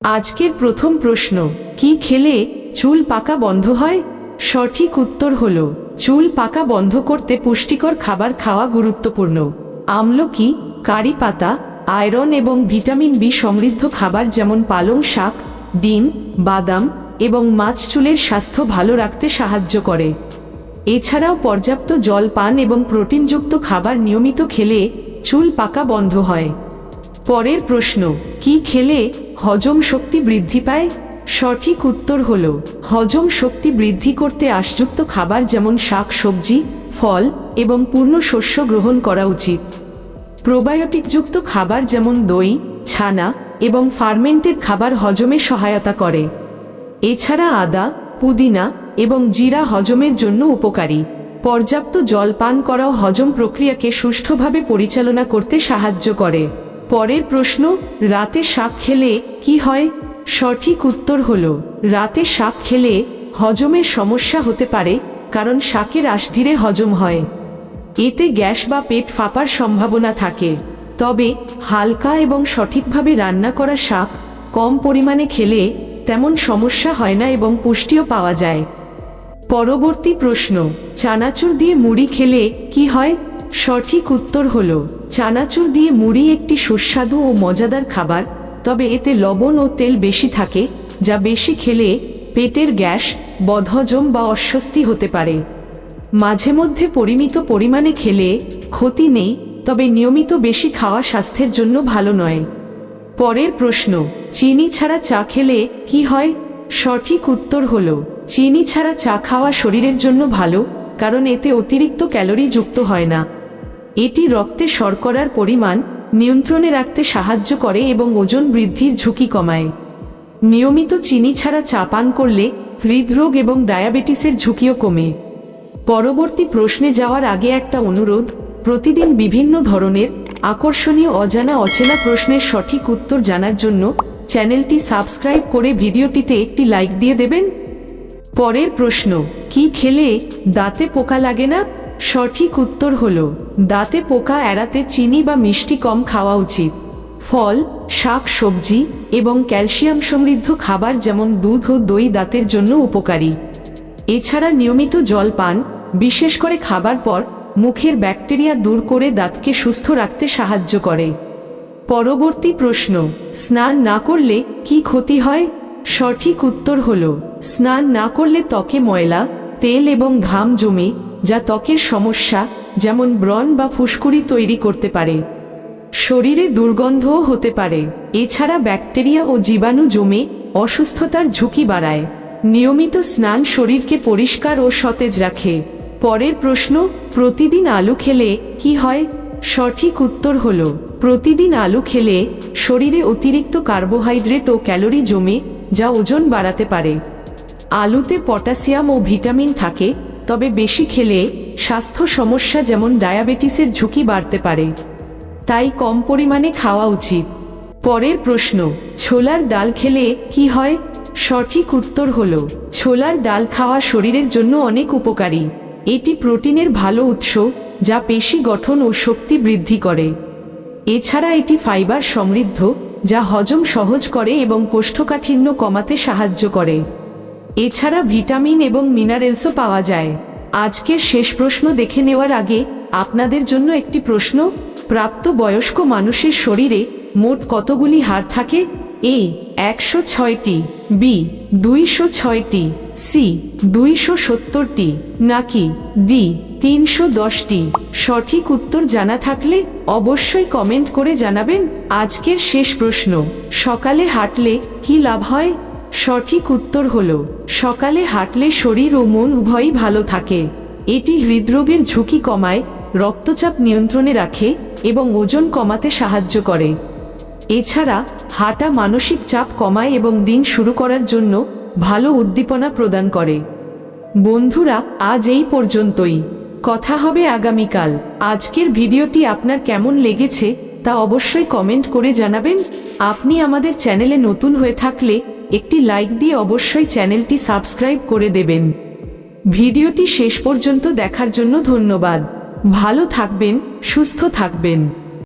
আজকের প্রথম প্রশ্ন, কি খেলে চুল পাকা বন্ধ হয়? সঠিক উত্তর হল, চুল পাকা বন্ধ করতে পুষ্টিকর খাবার খাওয়া গুরুত্বপূর্ণ। আমলকি কারি পাতা, আয়রন এবং ভিটামিন বি সমৃদ্ধ খাবার যেমন পালং শাক, ডিম, বাদাম এবং মাছ চুলের স্বাস্থ্য ভালো রাখতে সাহায্য করে। এছাড়াও পর্যাপ্ত জল, পান এবং প্রোটিনযুক্ত খাবার নিয়মিত খেলে চুল পাকা বন্ধ হয়। পরের প্রশ্ন, কি খেলে হজম শক্তি বৃদ্ধি পায়। সঠিক উত্তর হল, হজম শক্তি বৃদ্ধি করতে আশযুক্ত খাবার যেমন শাক, সবজি, ফল এবং পূর্ণ শস্য গ্রহণ করা উচিত। প্রোবায়োটিকযুক্ত খাবার যেমন দই, ছানা এবং ফার্মেন্টেড খাবার হজমে সহায়তা করে। এছাড়া আদা, পুদিনা এবং জিরা হজমের জন্য উপকারী। পর্যাপ্ত জল পান করাও হজম প্রক্রিয়াকে সুষ্ঠুভাবে পরিচালনা করতে সাহায্য করে। পরের প্রশ্ন, রাতে শাক খেলে কি হয়? সঠিক উত্তর হল, রাতে শাক খেলে হজমের সমস্যা হতে পারে, কারণ শাকের আশ ধীরে হজম হয়। এতে গ্যাস বা পেট ফাঁপার সম্ভাবনা থাকে। তবে হালকা এবং সঠিকভাবে রান্না করা শাক কম পরিমাণে খেলে তেমন সমস্যা হয় না এবং পুষ্টিও পাওয়া যায়। পরবর্তী প্রশ্ন, চানাচুর দিয়ে মুড়ি খেলে কি হয়? সঠিক উত্তর হল চানাচুর দিয়ে মুড়ি একটি সুস্বাদু ও মজাদার খাবার, তবে এতে লবণ ও তেল বেশি থাকে, যা বেশি খেলে পেটের গ্যাস, বদহজম বা অস্বস্তি হতে পারে। মাঝে মধ্যে পরিমিত পরিমাণে খেলে ক্ষতি নেই, তবে নিয়মিত বেশি খাওয়া স্বাস্থ্যের জন্য ভালো নয়। পরের প্রশ্ন, চিনি ছাড়া চা খেলে কি হয়? সঠিক উত্তর হল, চিনি ছাড়া চা খাওয়া শরীরের জন্য ভালো, কারণ এতে অতিরিক্ত ক্যালোরি যুক্ত হয় না। এটি রক্তে শর্করার পরিমাণ নিয়ন্ত্রণে রাখতে সাহায্য করে এবং ওজন বৃদ্ধির ঝুঁকি কমায়। নিয়মিত চিনি ছাড়া চা পান করলে হৃদরোগ এবং ডায়াবেটিসের ঝুঁকিও কমে। পরবর্তী প্রশ্নে যাওয়ার আগে একটা অনুরোধ, প্রতিদিন বিভিন্ন ধরনের আকর্ষণীয় অজানা অচেনা প্রশ্নের সঠিক উত্তর জানার জন্য চ্যানেলটি সাবস্ক্রাইব করে ভিডিওটিতে একটি লাইক দিয়ে দেবেন। পরের প্রশ্ন, কি খেলে দাঁতে পোকা লাগে না? সঠিক উত্তর হল, দাঁতে পোকা এড়াতে চিনি বা মিষ্টি কম খাওয়া উচিত। ফল, শাক, সবজি এবং ক্যালসিয়াম সমৃদ্ধ খাবার যেমন দুধ ও দই দাঁতের জন্য উপকারী। এছাড়া নিয়মিত জল পান, বিশেষ করে খাবার পর মুখের ব্যাকটেরিয়া দূর করে দাঁতকে সুস্থ রাখতে সাহায্য করে। পরবর্তী প্রশ্ন, স্নান না করলে কি ক্ষতি হয়? সঠিক উত্তর হল, স্নান না করলে ত্বকে ময়লা, তেল এবং ঘাম জমে যা ত্বকের সমস্যা, যেমন ব্রণ বা ফুসকুড়ি তৈরি করতে পারে। শরীরে দুর্গন্ধও হতে পারে। এছাড়া ব্যাকটেরিয়া ও জীবাণু জমে অসুস্থতার ঝুঁকি বাড়ায়। নিয়মিত স্নান শরীরকে পরিষ্কার ও সতেজ রাখে। পরের প্রশ্ন, প্রতিদিন আলু খেলে কি হয়? সঠিক উত্তর হল, প্রতিদিন আলু খেলে শরীরে অতিরিক্ত কার্বোহাইড্রেট ও ক্যালোরি জমে, যা ওজন বাড়াতে পারে। আলুতে পটাশিয়াম ও ভিটামিন থাকে তবে বেশি খেলে স্বাস্থ্য সমস্যা যেমন ডায়াবেটিসের ঝুঁকি বাড়তে পারে। তাই কম পরিমাণে খাওয়া উচিত। পরের প্রশ্ন, ছোলার ডাল খেলে কি হয়? সঠিক উত্তর হল, ছোলার ডাল খাওয়া শরীরের জন্য অনেক উপকারী। এটি প্রোটিনের ভালো উৎস, যা পেশি গঠন ও শক্তি বৃদ্ধি করে। এছাড়া এটি ফাইবার সমৃদ্ধ, যা হজম সহজ করে এবং কোষ্ঠকাঠিন্য কমাতে সাহায্য করে। এছাড়া ভিটামিন এবং মিনারেলসও পাওয়া যায়। আজকের শেষ প্রশ্ন দেখে নেওয়ার আগে, আপনাদের জন্য একটি প্রশ্ন। প্রাপ্ত বয়স্ক মানুষের শরীরে মোট কতগুলি হাড় থাকে? এ, একশো ছয়টি, বি, দুইশো ছয়টি, সি, দুইশো সত্তরটি, নাকি ডি, তিনশো দশটি? সঠিক উত্তর জানা থাকলে অবশ্যই কমেন্ট করে জানাবেন। আজকের শেষ প্রশ্ন, সকালে হাঁটলে কি লাভ হয়? সঠিক উত্তর হল, সকালে হাঁটলে শরীর ও মন উভয়ই ভালো থাকে। এটি হৃদরোগের ঝুঁকি কমায়, রক্তচাপ নিয়ন্ত্রণে রাখে এবং ওজন কমাতে সাহায্য করে। এছাড়া, হাঁটা মানসিক চাপ কমায় এবং দিন শুরু করার জন্য ভালো উদ্দীপনা প্রদান করে। বন্ধুরা, আজ এই পর্যন্তই। কথা হবে আগামীকাল। আজকের ভিডিওটি আপনার কেমন লেগেছে তা অবশ্যই কমেন্ট করে জানাবেন। আপনি আমাদের চ্যানেলে নতুন হয়ে থাকলে একটি লাইক দিয়ে অবশ্যই চ্যানেলটি সাবস্ক্রাইব করে দেবেন। ভিডিওটি শেষ পর্যন্ত দেখার জন্য ধন্যবাদ। ভালো থাকবেন, সুস্থ থাকবেন।